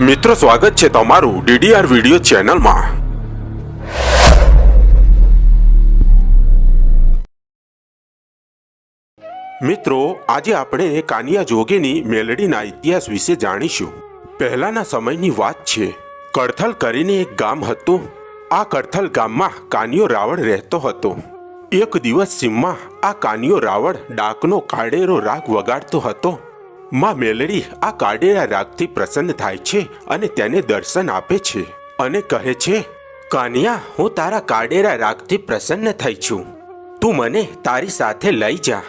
મિત્રો, સ્વાગત છે તમારું ડીડીઆર વિડિયો ચેનલમાં. મિત્રો, આજે આપણે કાનિયા જોગેની મેલડીના ઇતિહાસ વિશે જાણીશું. પહેલાના સમયની વાત છે. કડથલ કરીને એક ગામ હતું. આ કડથલ ગામમાં કાનિયો રાવણ રહેતો હતો. એક દિવસ સીમમાં આ કાનિયો રાવણ ડાકનો કાળેરો રાગ વગાડતો હતો. માં મેલડી આ કાળેરા રાગથી પ્રસન્ન થાય છે અને તેને દર્શન આપે છે અને કહે છે, કાનિયા, હું તારા કાડેરા રાગથી પ્રસન્ન થઈ છું. તું મને તારી સાથે લઈ જા.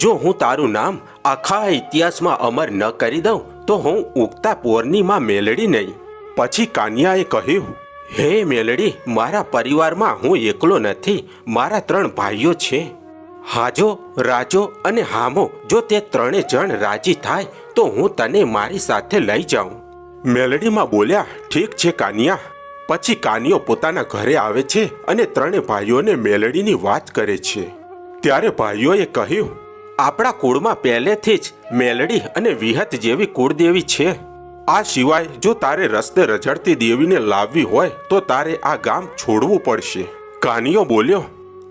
જો હું તારું નામ આખા ઇતિહાસમાં અમર ન કરી દઉં, તો હું ઉગતા પોરની મેલડી નહીં. પછી કાનિયાએ કહ્યું, હે મેલડી, મારા પરિવારમાં હું એકલો નથી. મારા ત્રણ ભાઈઓ છે. હાજો, રાજો અને હામો, જો તે ત્રણે જણ રાજી થાય, તો હું તને મારી સાથે લઈ જાઉં. મેલડીમાં બોલ્યા, ઠીક છે કાનિયા. પછી કાનિયો પોતાના ઘરે આવે છે અને ત્રણે ભાઈઓને મેલડીની વાત કરે છે. ત્યારે ભાઈઓએ કહ્યું, આપણા કુળમાં પહેલેથી જ મેલડી અને વિહત જેવી કુળદેવી છે. આ સિવાય જો તારે રસ્તે રજડતી દેવીને લાવવી હોય, તો તારે આ ગામ છોડવું પડશે. કાનિયો બોલ્યો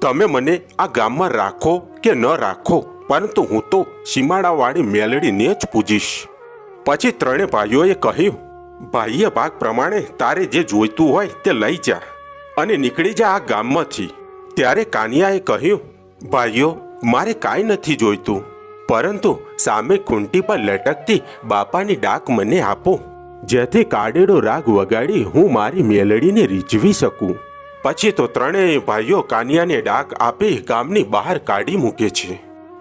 તમે મને આ ગામમાં રાખો કે ન રાખો? પરંતુ હું તો સીમાડાવાળી મેલડીને જ પૂજીશ. પછી ત્રણે ભાઈઓએ કહ્યું, ભાઈએ ભાગ પ્રમાણે તારે જે જોઈતું હોય તે લઈ જા અને નીકળી જા આ ગામમાંથી. ત્યારે કાનિયાએ કહ્યું, ભાઈઓ, મારે કાંઈ નથી જોઈતું. પરંતુ સામે ખૂંટી પર લટકતી બાપાની ડાક મને આપો. જેથી કાડેડો રાગ વગાડી હું મારી મેલડીને રીઝવી શકું. પછી તો ત્રણેય ભાઈઓ કાનિયાને ડાક આપી ગામની બહાર કાઢી મૂકે છે.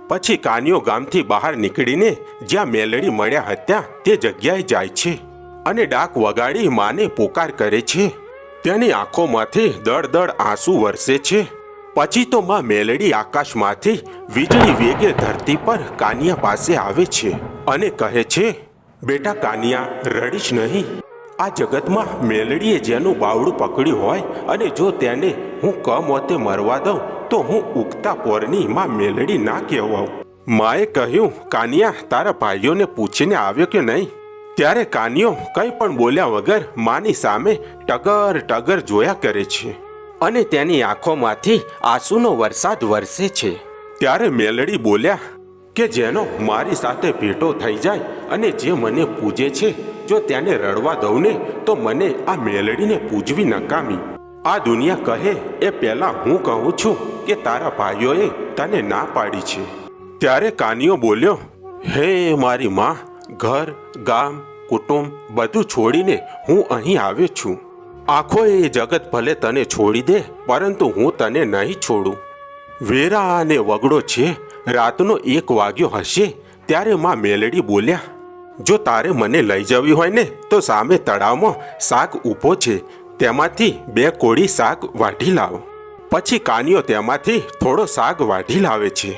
પછી કાનિયો ગામથી બહાર નીકળીને જ્યાં મેલડી મળ્યા હતા, તે જગ્યાએ જાય છે અને ડાક વગાડી માને પોકાર કરે છે. તેની આંખોમાંથી દળ દળ આંસુ વરસે છે. પછી તો માં મેલડી આકાશમાંથી વીજળી વેગે ધરતી પર કાનિયા પાસે આવે છે અને કહે છે, બેટા કાનિયા, રડીશ નહીં. આ જગતમાં મેલડીએ જેનું બાવડું પકડ્યું હોય અને જો તેને હું કમોતે મરવા દઉં, તો હું ઉગતા પોરની માં મેલડી ના કહેવાઉં. માએ કહ્યું, કાનિયા, તારા ભાઈઓને પૂછીને આવ્યો કે નહીં? ત્યારે કાનિયો કંઈ પણ બોલ્યા વગર માની સામે ટગર ટગર જોયા કરે છે અને તેની આંખોમાંથી આંસુનો વરસાદ વરસે છે. ત્યારે મેલડી બોલ્યા, કે જેનો મારી સાથે ભેટો થઈ જાય અને જે મને પૂજે છે જો તેને રડવા દઉં ને, તો મને આ મેલડીને પૂજવી નકામી. આ દુનિયા કહે, એ પહેલા હું કહું છું કે તારા ભાઈઓએ તને ના પાડી છે. ત્યારે કાનિયો બોલ્યો, હે મારી માં, ઘર, ગામ, કુટુંબ બધું છોડીને હું અહીં આવ્યો છું. આખો એ જગત ભલે તને છોડી દે, પરંતુ હું તને નહીં છોડું. વેરા અને વગડો છે, રાતનો એક વાગ્યો હશે, ત્યારે માં મેલડી બોલ્યા જો તારે મને લઈ જવી હોય ને, તો સામે તળાવમાં શાક ઊભો છે. તેમાંથી બે કોળી શાક વાઢી લાવ. પછી કાનિયો તેમાંથી થોડો શાક વાઢી લાવે છે.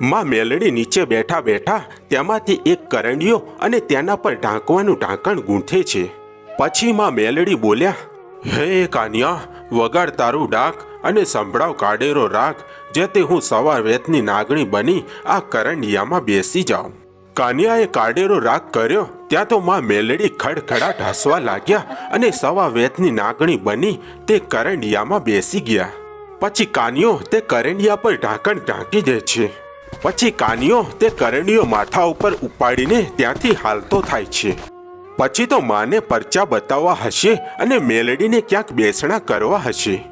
માં મેલડી નીચે બેઠા બેઠા તેમાંથી એક કરંડિયો અને તેના પર ઢાંકવાનું ઢાંકણ ગૂંથે છે. પછી માં મેલડી બોલ્યા, હે કાનિયા, વગાડ તારું ડાક અને સંભળાવ કાઢેરો રાગ જેથી હું સવાર વેતની નાગણી બની આ કરંડિયામાં બેસી જાઉં. કાનિયાએ કાડેરો રાગ કર્યો. ત્યાં તો માં મેલડી ખડખડાટ હસવા લાગ્યા અને સવા વેતની નાગણી બની તે કરંડિયામાં બેસી ગયા. પછી કાનિયો તે કરંડિયા પર ઢાંકણ ઢાંકી દે છે. પછી કાનિયો તે કરંડિયો માથા ઉપર ઉપાડીને ત્યાંથી હાલતો થાય છે. પછી તો માને પરચા બતાવવા હશે અને મેલડીને ક્યાંક બેસણા કરવા હશે.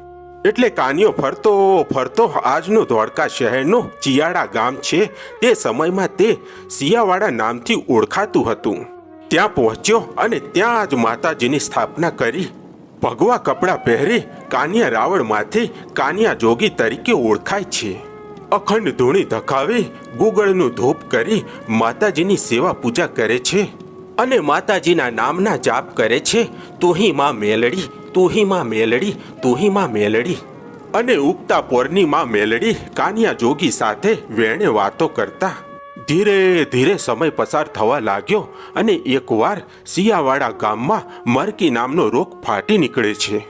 એટલે કાનિયો ફરતો ફરતો આજનું ધોળકા શહેરનું ચિયાડા ગામ છે. તે સમયમાં તે સિયાવાડા નામથી ઓળખાતું હતું. ત્યાં પહોંચ્યો અને ત્યાં જ માતાજીની સ્થાપના કરી. ભગવા કપડાં પહેરી કાનિયા રાવણમાંથી કાનિયા જોગી તરીકે ઓળખાય છે. અખંડ ધૂણી ધકાવી ગુગળનું ધૂપ કરી માતાજીની સેવા પૂજા કરે છે. અને માતાજીના નામના જાપ કરે છે. તોહી માં મેલડી તુહી માં મેલડી તુહી માં મેલડી. અને ઉગતા પોરની માં મેલડી, કાનિયા જોગી સાથે વેણે વાતો કરતા. ધીરે ધીરે સમય પસાર થવા લાગ્યો અને એકવાર સિયાવાડા ગામમાં મરકી નામનો રોગ ફાટી નીકળે છે.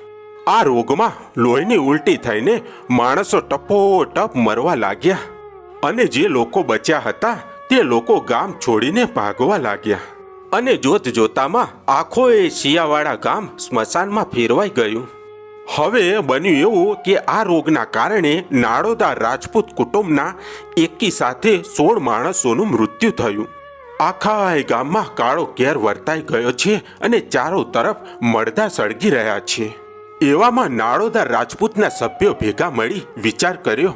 આ રોગમાં લોહીની ઉલટી થઈને માણસો ટપો ટપ મરવા લાગ્યા. અને જે લોકો બચ્યા હતા તે લોકો ગામ છોડીને ભાગવા લાગ્યા. અને જોત જોતામાં આખો એ શિયાવાળા ગામ સ્મશાનમાં ફેરવાઈ ગયું. હવે બન્યું એવું કે આ રોગના કારણે નાળોદા રાજપૂત કુટુંબના એકી સાથે સોળ માણસોનું મૃત્યુ થયું. આખા એ ગામમાં કાળો કેર વર્તાઈ ગયો છે અને ચારો તરફ મળદા સળગી રહ્યા છે. એવામાં નાળોદા રાજપૂતના સભ્યો ભેગા મળી વિચાર કર્યો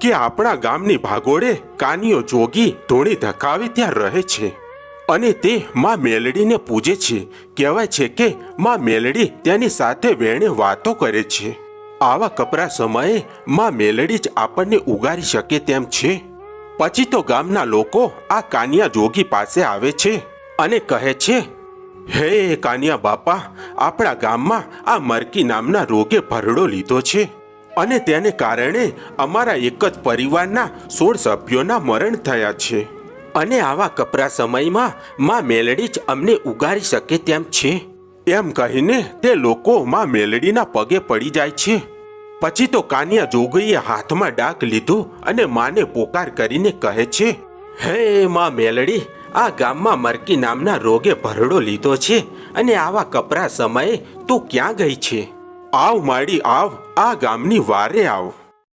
કે આપણા ગામની ભાગોળે કાનીઓ જોગી, ધૂણી ધકાવી ત્યાં રહે છે. અને તે માં મેલડીને પૂજે છે. કહેવાય છે કે માં મેલડી તેની સાથે વેણે વાતો કરે છે. આવા કપરા સમયે માં મેલડી જ આપણને ઉગારી શકે તેમ છે. પછી તો ગામના લોકો આ કાનિયા જોગી પાસે આવે છે અને કહે છે, હે કાનિયા બાપા, આપણા ગામમાં આ મરકી નામના રોગે ભરડો લીધો છે અને તેને કારણે અમારા એક જ પરિવારના સોળ સભ્યોના મરણ થયા છે. અને આવા કપરા સમયમાં માં મેલડી જ અમને ઉગારી શકે તેમ છે. એમ કહીને તે લોકો માં મેલડીના પગે પડી જાય છે. પછી તો કાનિયા જોગઈએ હાથમાં ડાક લીધું અને માને પોકાર કરીને કહે છે, હે માં મેલડી, આ ગામમાં મરકી નામના રોગે ભરડો લીધો છે અને આવા કપરા સમયે તું ક્યાં ગઈ છે? આવ માડી, આવ, આ ગામની વારે આવ.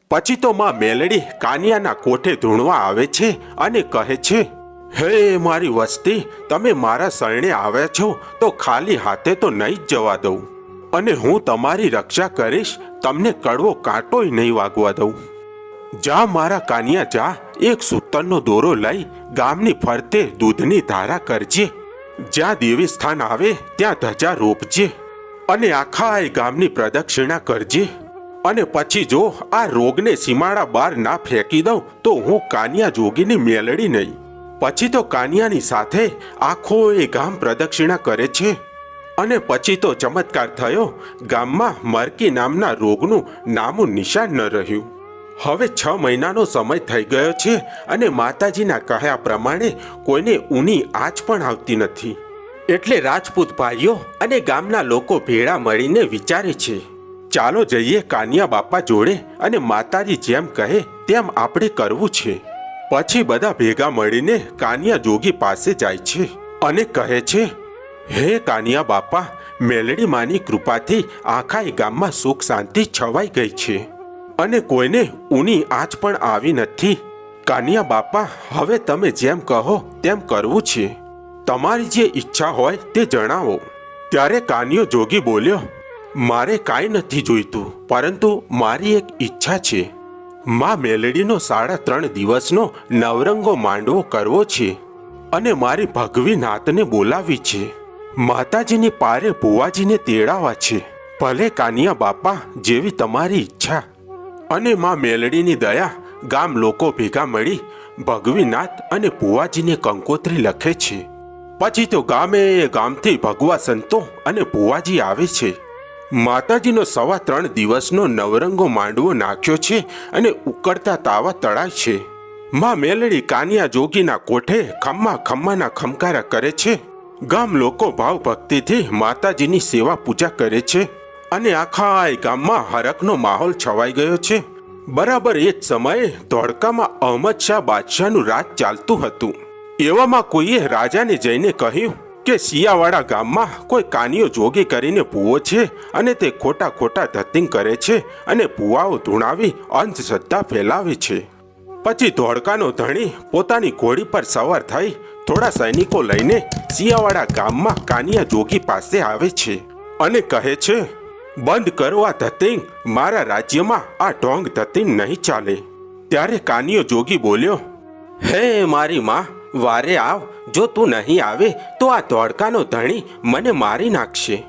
પછી તો માં મેલડી કાનિયાના કોઠે ધૂણવા આવે છે અને કહે છે, હે મારી વસ્તી, તમે મારા શરણે આવ્યા છો, તો ખાલી હાથે તો નહીં જ જવા દઉં. અને હું તમારી રક્ષા કરીશ, તમને કડવો કાંટોય નહીં વાગવા દઉં. જા મારા કાનિયા, જા, એક સૂતરનો દોરો લઈ ગામની ફરતે દૂધની ધારા કરજે. જ્યાં દેવી સ્થાન આવે, ત્યાં ધજા રોપજે. અને આખા ગામની પ્રદક્ષિણા કરજે. અને પછી જો આ રોગને સીમાડા બહાર ના ફેંકી દઉં, તો હું કાનિયા જોગીની મેલડી નહીં. પછી તો કાનિયાની સાથે આખો એ ગામ પ્રદક્ષિણા કરે છે. અને પછી તો ચમત્કાર થયો, ગામમાં મરકી નામના રોગનું નામું નિશાન ન રહ્યું. હવે છ મહિનાનો સમય થઈ ગયો છે અને માતાજીના કહ્યા પ્રમાણે કોઈને ઊની આંચ પણ આવતી નથી. એટલે રાજપૂત ભાઈઓ અને ગામના લોકો ભેળા મળીને વિચારે છે. ચાલો જઈએ કાનિયા બાપા જોડે અને માતાજી જેમ કહે તેમ આપણે કરવું છે. પછી બધા ભેગા મળીને કાનિયા જોગી પાસે જાય છે અને કહે છે, હે કાનિયા બાપા, મેલડી માની કૃપાથી આખા ગામમાં સુખ શાંતિ છવાઈ ગઈ છે અને કોઈને ઊની આંચ પણ આવી નથી. કાનિયા બાપા, હવે તમે જેમ કહો તેમ કરવું છે. તમારી જે ઈચ્છા હોય તે જણાવો. ત્યારે કાનિયો જોગી બોલ્યો મારે કાંઈ નથી જોઈતું, પરંતુ મારી એક ઈચ્છા છે. માં મેલડીનો સાડા ત્રણ દિવસનો નવરંગો માંડવો કરવો છે અને મારી ભગવી નાતને બોલાવી છે. માતાજીની પારે ભુવાજીને તેડાવા છે. ભલે કાનિયા બાપા જેવી તમારી ઈચ્છા. અને માં મેલડીની દયા ગામ લોકો ભેગા મળી ભગવીનાથ અને ભુવાજીને કંકોત્રી લખે છે. પછી તો ગામે ગામથી ભગવા સંતો અને ભુવાજી આવે છે. માતાજીનો સવા ત્રણ દિવસનો નવરંગો માંડવો નાખ્યો છે અને ઉકળતા તાવા તળાય છે. માં મેલડી કાનિયા જોગીના કોઠે ખમ્મા ખમ્માના ખમકારા કરે છે. ગામ લોકો ભાવ ભક્તિથી માતાજીની સેવા પૂજા કરે છે અને આખા ગામમાં હરકનો માહોલ છવાઈ ગયો છે. બરાબર એ જ સમયે ધોળકામાં અહમદ શાહ બાદશાહનું રાજ ચાલતું હતું. એવામાં કોઈએ રાજાને જઈને કહ્યું કે શિયાવાળા ગામમાં કોઈ કાનિયો જોગી કરીને ભૂવો છે અને તે ખોટા ખોટા ધતિંગ કરે છે અને ભૂવાઓ ધૂણાવી અંધશ્રદ્ધા ફેલાવે છે. પછી ધોળકાનો ધણી પોતાની ઘોડી પર સવાર થઈ થોડા સૈનિકો લઈને શિયાવાળા ગામમાં કાનિયા જોગી પાસે આવે છે અને કહે છે, બંધ કરો આ ધતિંગ, મારા રાજ્યમાં આ ઢોંગ ધતિંગ નહીં ચાલે. ત્યારે કાનિયો જોગી બોલ્યો, હે મારી માં, વારે આવ જો તું નહીં આવે, તો આ ધોળકાનો ધણી મને મારી નાખશે.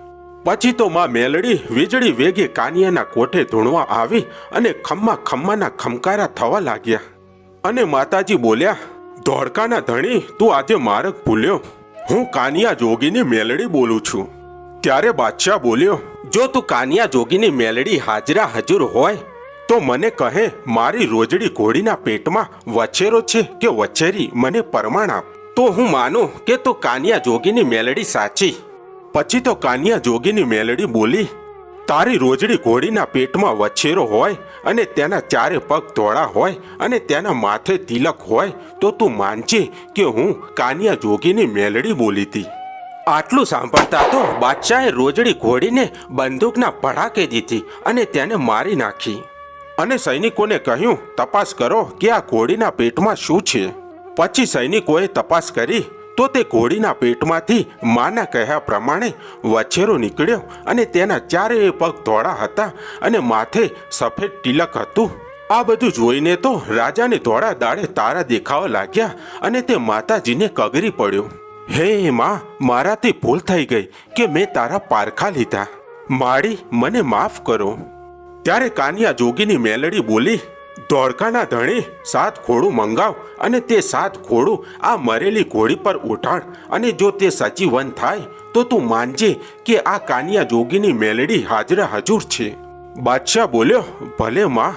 પછી તો માં મેલડી વીજળી વેગે કાનિયાના કોઠે ધૂણવા આવી અને ખમ્મા ખમ્માના ખમકારા થવા લાગ્યા. અને માતાજી બોલ્યા, ધોળકાના ધણી, તું આજે માર્ગ ભૂલ્યો. હું કાનિયા જોગીની મેલડી બોલું છું. ત્યારે બાદશાહ બોલ્યો, જો તું કાનિયા જોગીની મેલડી હાજરા હજુર હોય, તો મને કહે, મારી રોજડી ઘોડીના પેટમાં વછેરો છે કે વછેરી મને પરમાણ આપ. તો હું માનું કે તું કાનિયા જોગીની મેલડી સાચી. પછી તો કાનિયા જોગીની મેલડી બોલી, તારી રોજડી ઘોડીના પેટમાં વછેરો હોય અને તેના ચારે પગ ધોળા હોય અને તેના માથે તિલક હોય, તો તું માનજે કે હું કાનિયા જોગીની મેલડી બોલી હતી આટલું સાંભળતા તો બાદશાહે રોજડી ઘોડીને બંદૂકના પડાકે દીધી અને તેને મારી નાખી. અને સૈનિકોને કહ્યું, તપાસ કરો કે આ ઘોડીના પેટમાં શું છે? પછી સૈનિકોએ તપાસ કરી તો તે ઘોડીના પેટમાંથી માના કહ્યા પ્રમાણે વછેરો નીકળ્યો અને તેના ચારેય પગ ધોળા હતા અને માથે સફેદ તિલક હતું. આ બધું જોઈને તો રાજાને ધોળા દાડે તારા દેખાવા લાગ્યા અને તે માતાજીને કગરી પડ્યો. હે માં મારાથી ભૂલ થઈ ગઈ કે મેં તારા પારખા લીધા. માળી મને માફ કરો. ત્યારે કાનિયા જોગીની મેલડી બોલી ધોળકાના ધણી સાત ઘોડું મંગાવ અને તે સાત ઘોડું આ મરેલી ઘોડી પર ઉઠાડ અને જો તે સજીવન થાય તો તું માનજે કે આ કાનિયા જોગીની મેલડી હાજરા હજુર છે. બાદશાહ બોલ્યો, ભલે માં.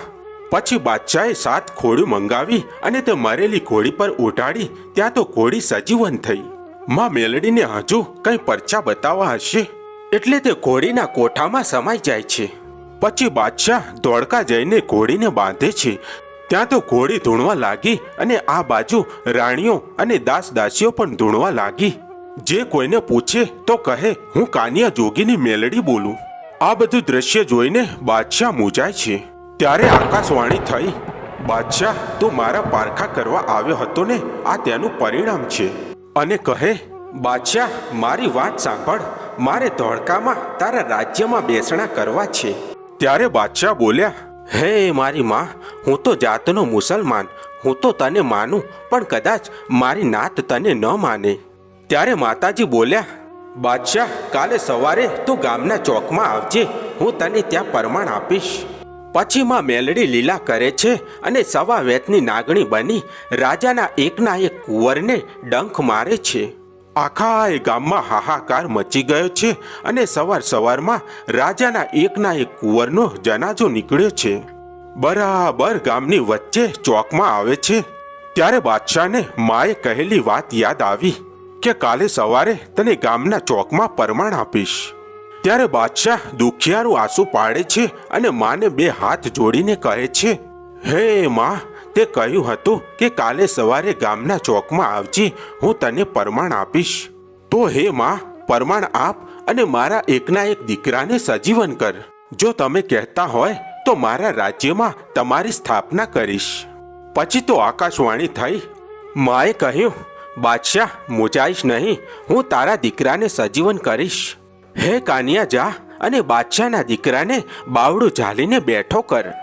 પછી બાદશાહે સાત ઘોડી મંગાવી અને તે મરેલી ઘોડી પર ઉઠાડી ત્યાં તો ઘોડી સજીવન થઈ. માં મેલડીને હજુ કંઈ પરચા બતાવવા હશે? એટલે તે ઘોડીના કોઠામાં સમાઈ જાય છે. પછી બાદશાહ ધોળકા જઈને ઘોડીને બાંધે છે. ત્યાં તો ઘોડી ધૂણવા લાગી અને આ બાજુ રાણીઓ અને દાસ દાસીઓ પણ ધૂણવા લાગી. જે કોઈને પૂછે તો કહે, હું કાનિયા જોગીની મેલડી બોલું. આ બધું દ્રશ્ય જોઈને બાદશાહ મૂંઝાય છે. ત્યારે આકાશવાણી થઈ, બાદશાહ, તું મારા પારખા કરવા આવ્યો હતો ને, આ તેનું પરિણામ છે. અને કહે, બાદશાહ, મારી વાત સાંભળ. મારે ધોળકામાં તારા રાજ્યમાં બેસણા કરવા છે. ત્યારે બાદશાહ બોલ્યા, હે મારી માં, હું તો જાતનો મુસલમાન, હું તો તને માનું, પણ કદાચ મારી નાત તને ન માને. ત્યારે માતાજી બોલ્યા, બાદશાહ, કાલે સવારે તું ગામના ચોકમાં આવજે, હું તને ત્યાં પરમાણ આપીશ. પછી માં મેલડી લીલા કરે છે અને સવા વેતની નાગણી બની રાજાના એકના એક કુંવરને ડંખ મારે છે. આખા એ ગામમાં હાહાકાર મચી ગયો છે અને સવાર સવારમાં રાજાના એકના એક કુંવરનો જનાજો નીકળ્યો છે. બરાબર ગામની વચ્ચે ચોકમાં આવે છે. ત્યારે બાદશાહને માએ કહેલી વાત યાદ આવી કે કાલે સવારે તને ગામના ચોકમાં પરમાણ આપીશ. ત્યારે બાદશાહ દુખિયારું આંસુ પાડે છે અને માને બે હાથ જોડીને કહે છે, હે માં તે કહ્યું હતું કે કાલે સવારે ગામના ચોકમાં આવજે, હું તને પરમાણ આપીશ. તો હે માં, પરમાણ આપ અને મારા એકના એક દીકરાને સજીવન કર. જો તમે કહેતા હોય, તો મારા રાજ્યમાં તમારી સ્થાપના કરીશ. પછી તો આકાશવાણી થઈ. માએ કહ્યું, બાદશાહ, મુજાઈશ નહીં, હું તારા દીકરાને સજીવન કરીશ. હે કાનિયા જા અને બાદશાહના દીકરાને બાવડું ઝાલીને બેઠો કર.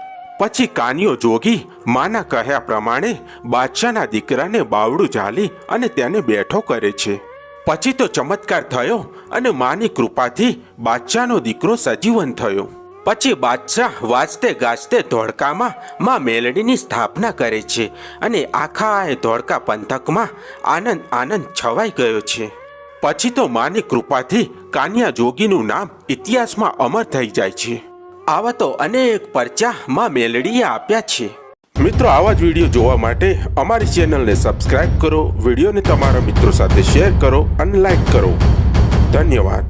પછી કાનિયો જોગી, માના કહ્યા પ્રમાણે બાદશાહના દીકરાને બાવડું ઝાલી અને તેને બેઠો કરે છે. પછી તો ચમત્કાર થયો અને માની કૃપાથી બાદશાહનો દીકરો સજીવન થયો. પછી બાદશાહ વાજતે ગાજતે ધોળકામાં માં મેલડીની સ્થાપના કરે છે અને આખા એ ધોળકા પંથકમાં આનંદ આનંદ છવાઈ ગયો છે. પછી તો માની કૃપાથી કાનિયા જોગીનું નામ ઇતિહાસમાં અમર થઈ જાય છે. આવા તો અનેક પરચા માં મેલડીએ આપ્યા છે. મિત્રો, આવા જ વીડિયો જોવા માટે અમારી ચેનલને સબસ્ક્રાઇબ કરો, વિડીયોને તમારા મિત્રો સાથે શેર કરો અને લાઈક કરો. ધન્યવાદ.